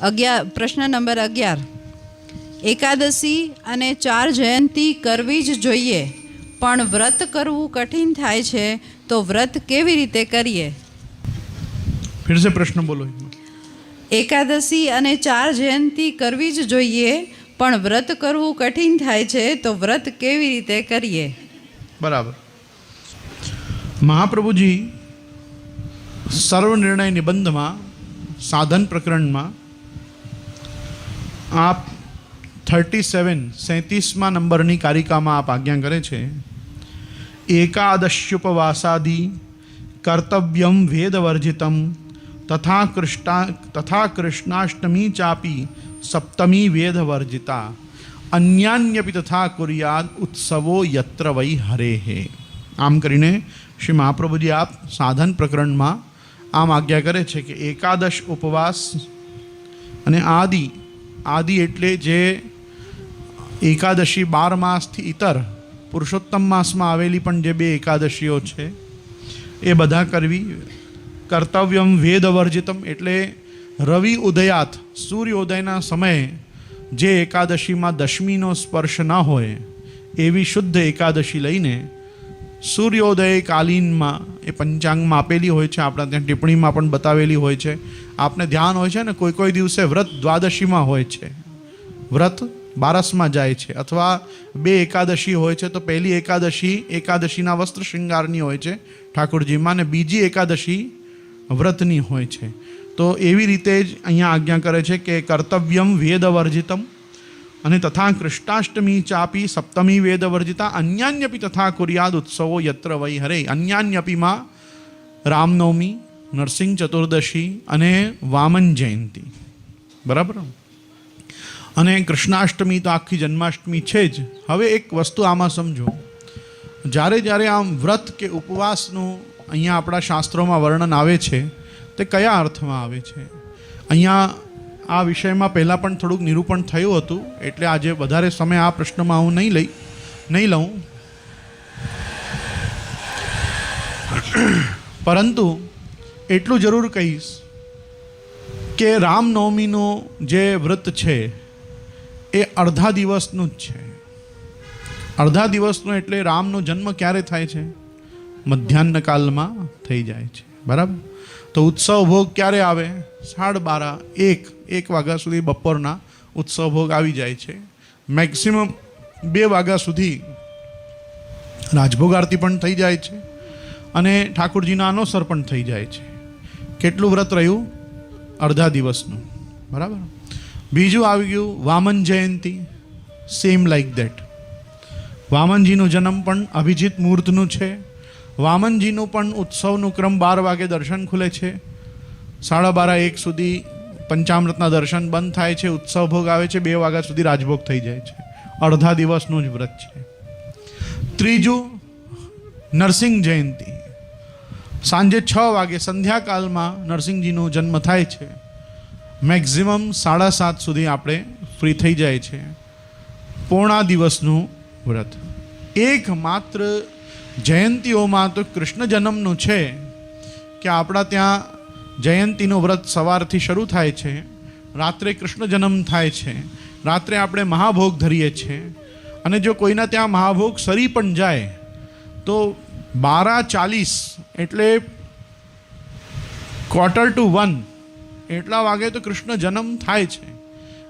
અગિયાર પ્રશ્ન નંબર અગિયાર. એકાદશી અને ચાર જયંતિ કરવી જ જોઈએ પણ વ્રત કરવું કઠિન થાય છે તો વ્રત કેવી રીતે કરીએ? ફિર પ્રશ્ન બોલો એકાદશી અને ચાર જયંતિ કરવી જ જોઈએ પણ વ્રત કરવું કઠિન થાય છે તો વ્રત કેવી રીતે કરીએ? બરાબર. મહાપ્રભુજી સર્વનિર્ણય નિબંધમાં, સાધન પ્રકરણમાં, આપ થર્ટી સેવન સેંતીસમાં નંબરની કારિકામાં આપ આજ્ઞા કરે છે, એકાદશ્યુપવાસાદી કર્તવ્યમ વેદવર્જિતમ તથા કૃષ્ણા, તથા કૃષ્ણાષ્ટમી ચાપી સપ્તમી વેદવર્જિતા, અન્યાન્યપી તથા કુર્યાદ ઉત્સવો યત્ર વૈ હરેહે આમ કરીને શ્રી મહાપ્રભુજી આપ સાધન પ્રકરણમાં આમ આજ્ઞા કરે છે કે એકાદશ ઉપવાસ અને આદિ આદિ એટલે જે એકાદશી બાર માસથી ઇતર પુરુષોત્તમ માસમાં આવેલી પણ જે બે એકાદશીઓ છે, એ બધા કરવી કર્તવ્યમ વેદવર્જિતમ એટલે રવિ ઉદયાત, સૂર્યોદયના સમયે જે એકાદશીમાં દશમીનો સ્પર્શ ન હોય, એવી શુદ્ધ એકાદશી લઈને સૂર્યોદય કાલીનમાં એ પંચાંગમાં આપેલી હોય છે, આપણા ત્યાં ટિપ્પણીમાં પણ બતાવેલી હોય છે. આપને ધ્યાન હોય છે ને, કોઈ કોઈ દિવસે વ્રત દ્વાદશીમાં હોય છે. વ્રત બારસમાં જાય છે અથવા બે એકાદશી હોય છે, તો પહેલી એકાદશી એકાદશીના વસ્ત્ર શૃંગારની હોય છે ઠાકોરજીમાં અને બીજી એકાદશી વ્રતની હોય છે. તો એવી રીતે જ અહીંયા આજ્ઞા કરે છે કે કર્તવ્યમ વેદવર્જિતમ અને તથા કૃષ્ણાષ્ટમી ચાપી સપ્તમી વેદવર્જિતા અન્યાન્યપી તથા કુર્યાદ ઉત્સવો યત્ર વૈ હરે. અન્યાન્યપીમાં રામનવમી, નરસિંહ ચતુર્દશી અને વામન જયંતી. બરાબર? અને કૃષ્ણાષ્ટમી તો આખી જન્માષ્ટમી છે જ. હવે એક વસ્તુ આમાં સમજો. જ્યારે જ્યારે આમ વ્રત કે ઉપવાસનું અહીંયા આપણા શાસ્ત્રોમાં વર્ણન આવે છે, તે કયા અર્થમાં આવે છે? અહીંયા આ વિષયમાં પહેલાં પણ થોડુંક નિરૂપણ થયું હતું, એટલે આજે વધારે સમય આ પ્રશ્નમાં હું નહીં લઈ, નહીં લઉં. પરંતુ એટલું જરૂર કહીશ કે રામનવમીનું જે વ્રત છે, એ અડધા દિવસનું જ છે. અડધા દિવસનું એટલે રામનો જન્મ ક્યારે થાય છે? મધ્યાહન કાલમાં થઈ જાય છે. બરાબર? તો ઉત્સવ ભોગ ક્યારે આવે? સાડ બારા, એક એક વાગ્યા સુધી બપોરના ઉત્સવ ભોગ આવી જાય છે. મેક્સિમમ બે વાગ્યા સુધી રાજભોગ આરતી પણ થઈ જાય છે અને ઠાકોરજીના અનોસર પણ થઈ જાય છે. કેટલું વ્રત રહ્યું? અડધા દિવસનું. બરાબર? બીજું આવી ગયું Vamana Jayanti. Same like that વામનજીનો જન્મ પણ અભિજીત મુહૂર્તનું છે. વામનજીનું પણ ઉત્સવનું ક્રમ બાર વાગે દર્શન ખુલે છે. સાડા બારા એક સુધી પંચામૃતના દર્શન બંધ થાય છે, ઉત્સવ ભોગ આવે છે, બે વાગ્યા સુધી રાજભોગ થઈ જાય છે. અડધા દિવસનું જ વ્રત છે. ત્રીજું, નરસિંહ જયંતી. સાંજે છ વાગે સંધ્યાકાલમાં નરસિંહજીનો જન્મ થાય છે. મેક્ઝિમમ સાડા સાત સુધી આપણે ફ્રી થઈ જાય છે. પોણા દિવસનું વ્રત. એક માત્ર જયંતીઓમાં તો કૃષ્ણ જન્મનું છે કે આપણા ત્યાં જયંતીનું વ્રત સવારથી શરૂ થાય છે, રાત્રે કૃષ્ણ જન્મ થાય છે, રાત્રે આપણે મહાભોગ ધરીએ છીએ. અને જો કોઈના ત્યાં મહાભોગ સરી પણ જાય, તો બારા ચાલીસ એટલે ક્વાર્ટર ટુ વન એટલા વાગે તો કૃષ્ણ જન્મ થાય છે.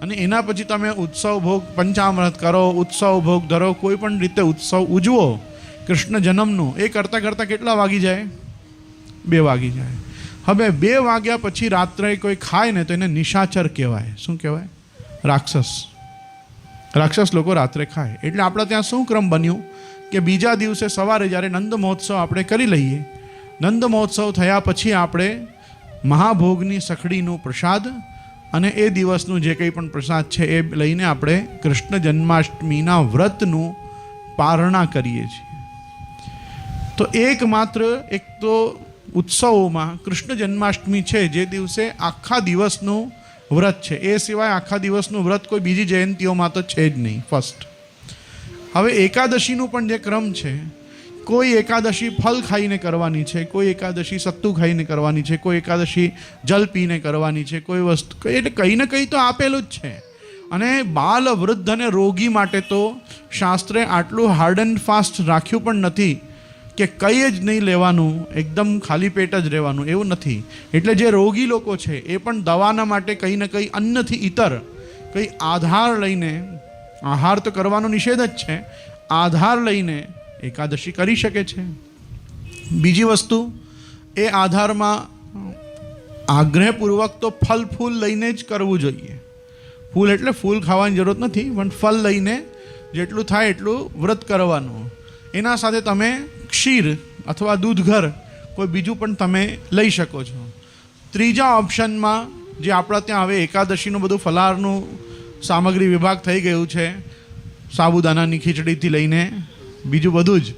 અને એના પછી તમે ઉત્સવ ભોગ પંચામૃત કરો, ઉત્સવ ભોગ ધરો, કોઈ પણ રીતે ઉત્સવ ઉજવો કૃષ્ણ જન્મનું, એ કરતાં કરતાં કેટલા વાગી જાય? બે વાગી જાય. હવે બે વાગ્યા પછી રાત્રે કોઈ ખાય ને તો એને નિશાચર કહેવાય. શું કહેવાય? રાક્ષસ. રાક્ષસ લોકો રાત્રે ખાય. એટલે આપણા ત્યાં શું ક્રમ બન્યું? કે બીજા દિવસે સવારે જ્યારે નંદ મહોત્સવ આપણે કરી લઈએ, નંદ મહોત્સવ થયા પછી આપણે મહાભોગની સખડીનું પ્રસાદ અને એ દિવસનું જે કંઈ પણ પ્રસાદ છે એ લઈને આપણે કૃષ્ણ જન્માષ્ટમીના વ્રતનું પારણા કરીએ છીએ. તો એકમાત્ર, એક તો ઉત્સવોમાં કૃષ્ણ જન્માષ્ટમી છે, જે દિવસે આખા દિવસનું વ્રત છે. એ સિવાય આખા દિવસનું વ્રત કોઈ બીજી જયંતીઓમાં તો છે જ નહીં ફર્સ્ટ હવે એકાદશીનું પણ જે ક્રમ છે, કોઈ એકાદશી ફલ ખાઈને કરવાની છે, કોઈ એકાદશી સત્તુ ખાઈને કરવાની છે, કોઈ એકાદશી જલ પીને કરવાની છે, કોઈ વસ્તુ એટલે કંઈ ને કંઈ તો આપેલું જ છે. અને બાલ વૃદ્ધ અને રોગી માટે તો શાસ્ત્રે આટલું હાર્ડ એન્ડ ફાસ્ટ રાખ્યું પણ નથી. કે કંઈ જ નહીં લેવાનું, એકદમ ખાલી પેટ જ રહેવાનું, એવું નથી. એટલે જે રોગી લોકો છે, એ પણ દવાના માટે કંઈ ને કંઈ અન્નથી ઇતર કંઈ આધાર લઈને, આહાર તો કરવાનો નિષેધ જ છે, આધાર લઈને એકાદશી કરી શકે છે. બીજી વસ્તુ, એ આધારમાં આગ્રહપૂર્વક તો ફલ ફૂલ લઈને જ કરવું જોઈએ. ફૂલ એટલે ફૂલ ખાવાની જરૂરત નથી, પણ ફલ લઈને જેટલું થાય એટલું વ્રત કરવાનું. એના સાથે તમે ક્ષીર અથવા દૂધ ઘર કોઈ બીજું પણ તમે લઈ શકો છો. ત્રીજા ઓપ્શનમાં જે આપણા ત્યાં હવે એકાદશીનું બધું ફલાહારનું સામગ્રી વિભાગ થઈ ગયું છે, સાબુદાનાની ખીચડીથી લઈને બીજું બધું જ.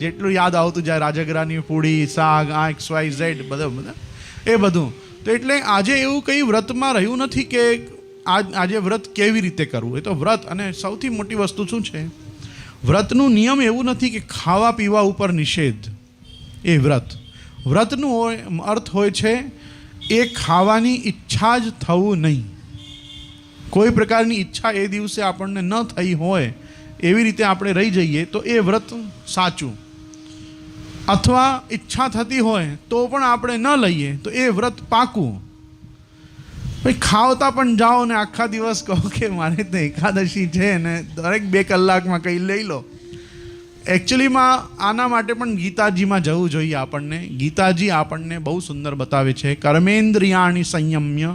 જેટલું યાદ આવતું જાય, રાજગરાની પૂડી, શાક આ એક્સ વાય ઝેડ, બધા બધા, એ બધું. તો એટલે આજે એવું કંઈ વ્રતમાં રહ્યું નથી કે આજ આજે વ્રત કેવી રીતે કરવું? એ તો વ્રત અને સૌથી મોટી વસ્તુ શું છે? વ્રતનું નિયમ એવું નથી કે ખાવા પીવા ઉપર નિષેધ. એ વ્રત. વ્રતનું હોય, અર્થ હોય છે, એ ખાવાની ઈચ્છા જ થવું નહીં. કોઈ પ્રકારની ઈચ્છા એ દિવસે આપણને ન થઈ હોય, એવી રીતે આપણે રહી જઈએ, તો એ વ્રત સાચું. અથવા ઈચ્છા થતી હોય, તો પણ આપણે ન લઈએ, તો એ વ્રત પાકું. ભાઈ, ખાવતા પણ જાઓ ને આખા દિવસ કહો કે મારે તો એકાદશી છે ને દરેક બે કલાકમાં કંઈ લઈ લો. એકચ્યુઅલીમાં આના માટે પણ ગીતાજીમાં જવું જોઈએ આપણને. ગીતાજી આપણને બહુ સુંદર બતાવે છે. કર્મેન્દ્રિયાણી સંયમ્ય,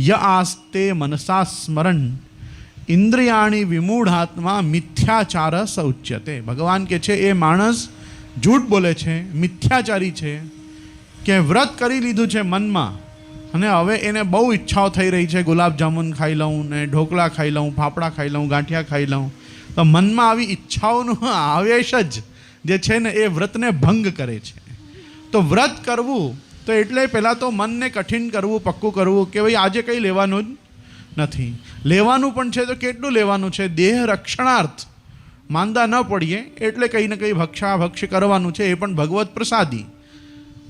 ય આસ્તે મનસા સ્મરણ ઇન્દ્રિયાણી વિમૂઢાત્મા મિથ્યાચાર સૌચ્યતે. ભગવાન કે છે, એ માણસ જૂઠ બોલે છે, મિથ્યાચારી છે, કે વ્રત કરી લીધું છે મનમાં. અને હવે એને બહુ ઈચ્છાઓ થઈ રહી છે, ગુલાબજામુન ખાઈ લઉં ને ઢોકળા ખાઈ લઉં, ફાફડા ખાઈ લઉં, ગાંઠિયા ખાઈ લઉં. તો મનમાં આવી ઈચ્છાઓનો આવેશ જ જે છે ને એ વ્રતને ભંગ કરે છે. તો વ્રત કરવું, તો એટલે પહેલાં તો મનને કઠિન કરવું, પક્કું કરવું કે ભાઈ આજે કંઈ લેવાનું જ નથી. લેવાનું પણ છે તો કેટલું લેવાનું છે? દેહ રક્ષણાર્થ. માંદા ન પડીએ, એટલે કંઈ ને કંઈ ભક્ષા ભક્ષ કરવાનું છે, એ પણ ભગવત પ્રસાદી.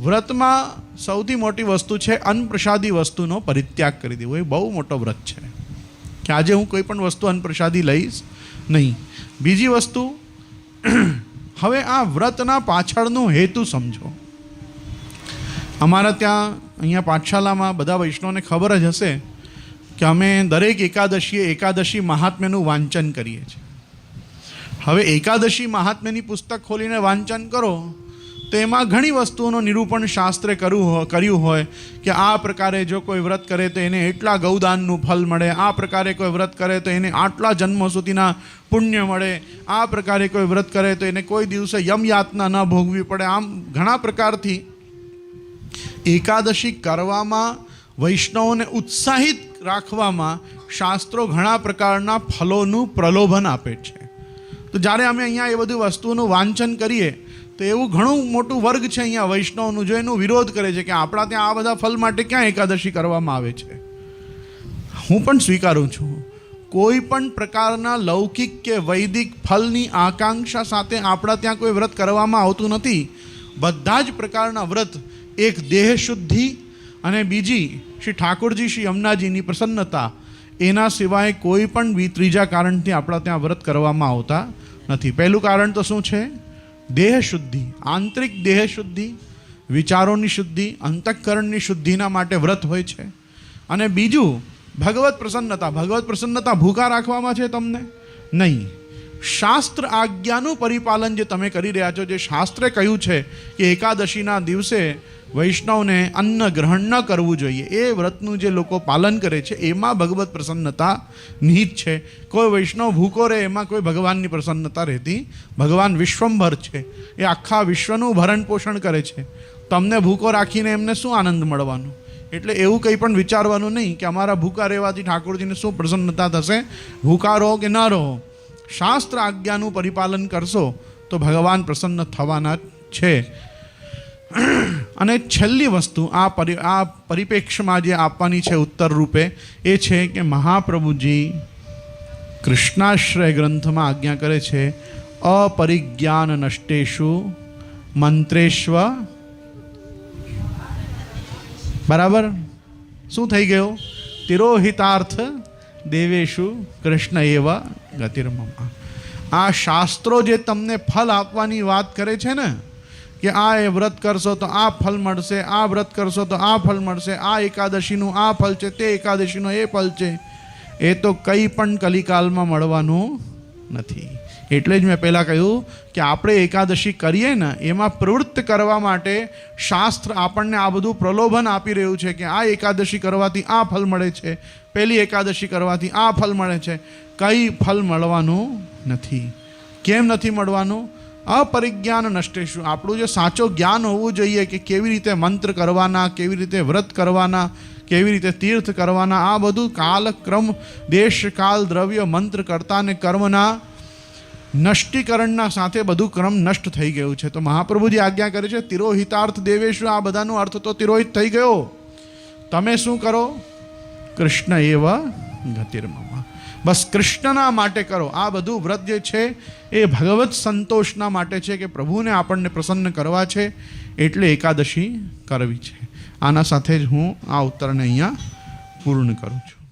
વ્રતમાં સૌથી મોટી વસ્તુ છે અન્નપ્રસાદી વસ્તુનો પરિત્યાગ કરી દેવો. એ બહુ મોટો વ્રત છે. કે આજે હું કોઈ પણ વસ્તુ અન્નપ્રસાદી લઈશ નહીં. બીજી વસ્તુ, હવે આ વ્રતના પાછળનો હેતુ સમજો. અમારા ત્યાં અહીંયા પાઠશાલામાં બધા વૈષ્ણવને ખબર જ હશે કે અમે દરેક એકાદશીએ એકાદશી મહાત્મ્યનું વાંચન કરીએ છીએ. હવે એકાદશી મહાત્મ્યની પુસ્તક ખોલીને વાંચન કરો. તો એમાં ઘણી વસ્તુઓનું નિરૂપણ શાસ્ત્રે કરવું કર્યું હોય કે આ પ્રકારે જો કોઈ વ્રત કરે તો એને એટલા ગૌદાનનું ફલ મળે, આ પ્રકારે કોઈ વ્રત કરે તો એને આટલા જન્મો સુધીના પુણ્ય મળે, આ પ્રકારે કોઈ વ્રત કરે તો એને કોઈ દિવસે યમયાતના ન ભોગવી પડે. આમ ઘણા પ્રકારથી એકાદશી કરવામાં વૈષ્ણવોને ઉત્સાહિત રાખવામાં શાસ્ત્રો ઘણા પ્રકારના ફલોનું પ્રલોભન આપે છે. તો જ્યારે અમે અહીંયા એ બધી વસ્તુઓનું વાંચન કરીએ તો એવું ઘણું મોટું વર્ગ છે અહીંયા વૈષ્ણવનું જો એનો વિરોધ કરે છે કે આપણા ત્યાં આ બધા ફલ માટે ક્યાં એકાદશી કરવામાં આવે છે. હું પણ સ્વીકારું છું. કોઈ પણ પ્રકારના લૌકિક કે વૈદિક ફલની આકાંક્ષા સાથે આપણા ત્યાં કોઈ વ્રત કરવામાં આવતું નથી. બધા જ પ્રકારના વ્રત એક દેહ શુદ્ધિ અને બીજી શ્રી ઠાકોરજી શ્રી અમનાજીની પ્રસન્નતા. એના સિવાય કોઈ પણ ત્રીજા કારણથી આપણા ત્યાં વ્રત કરવામાં આવતા નથી. પહેલું કારણ તો શું છે? દેહ શુદ્ધિ આંતરિક દેહ શુદ્ધિ વિચારોની શુદ્ધિ, અંતઃકરણની શુદ્ધિના માટે વ્રત હોય છે. અને બીજું, ભગવત પ્રસન્નતા. ભગવત પ્રસન્નતા ભૂખા રાખવામાં છે તમને? નહીં. શાસ્ત્ર આજ્ઞાનું પરિપાલન જે તમે કરી રહ્યા છો, જે શાસ્ત્રે કહ્યું છે કે એકાદશીના દિવસે વૈષ્ણવને અન્ન ગ્રહણ ન કરવું જોઈએ. એ વ્રતનું જે લોકો પાલન કરે છે, એમાં ભગવત પ્રસન્નતા નિહિત છે. કોઈ વૈષ્ણવ ભૂકો રહે, એમાં કોઈ ભગવાનની પ્રસન્નતા રહેતી ભગવાન વિશ્વંભર છે. એ આખા વિશ્વનું ભરણ પોષણ કરે છે. તમને ભૂકો રાખીને એમને શું આનંદ મળવાનો? એટલે એવું કંઈ પણ વિચારવાનું નહીં કે અમારા ભૂકા રહેવાથી ઠાકોરજીને શું પ્રસન્નતા થશે? ભૂકા રહો કે ન રહો? શાસ્ત્ર આજ્ઞાનું પરિપાલન કરશો તો ભગવાન પ્રસન્ન થવાના છે. અને છેલ્લી વસ્તુ આ પરિ, આ પરિપ્રેક્ષ્યમાં જે આપવાની છે ઉત્તર રૂપે એ છે કે મહાપ્રભુજી કૃષ્ણાશ્રય ગ્રંથમાં આજ્ઞા કરે છે, અપરિજ્ઞાન નષ્ટેશુ મંત્રેશ્વ. બરાબર? શું થઈ ગયો? તિરોહિતાર્થ દેવેશુ કૃષ્ણ એવા ગતિર્મમા. આ શાસ્ત્રો જે તમને ફલ આપવાની વાત કરે છે ને કે આ એ વ્રત કરશો તો આ ફલ મળશે, આ વ્રત કરશો તો આ ફલ મળશે, આ એકાદશીનું આ ફલ છે, તે એકાદશીનું એ ફલ છે. એ તો કંઈ પણ કલિકાલમાં મળવાનું નથી. એટલે જ મેં પહેલાં કહ્યું કે આપણે એકાદશી કરીએ ને, એમાં પ્રવૃત્ત કરવા માટે શાસ્ત્ર આપણને આ બધું પ્રલોભન આપી રહ્યું છે કે આ એકાદશી કરવાથી આ ફલ મળે છે, પહેલી એકાદશી કરવાથી આ ફલ મળે છે. કંઈ ફલ મળવાનું નથી. કેમ નથી મળવાનું? અપરિજ્ઞાન નષ્ટેશું આપણું જે સાચો જ્ઞાન હોવું જોઈએ કે કેવી રીતે મંત્ર કરવાના, કેવી રીતે વ્રત કરવાના, કેવી રીતે તીર્થ કરવાના, આ બધું કાલ ક્રમ દેશ કાલ દ્રવ્ય, મંત્ર કરતા અને કર્મના નષ્ટીકરણના સાથે બધું ક્રમ નષ્ટ થઈ ગયું છે. તો મહાપ્રભુજી આજ્ઞા કરે છે, તિરોહિતાર્થ દેવેશુ. આ બધાનો અર્થ તો તિરોહિત થઈ ગયો. તમે શું કરો? કૃષ્ણ એવા ગતિર્મમા બસ કૃષ્ણના માટે કરો. આ બધું વ્રત જે છે એ ભગવત સંતોષના માટે છે કે પ્રભુને આપણને પ્રસન્ન કરવા છે એટલે એકાદશી કરવી છે. આના સાથે જ હું આ ઉત્તરને અહીંયા પૂર્ણ કરું છું.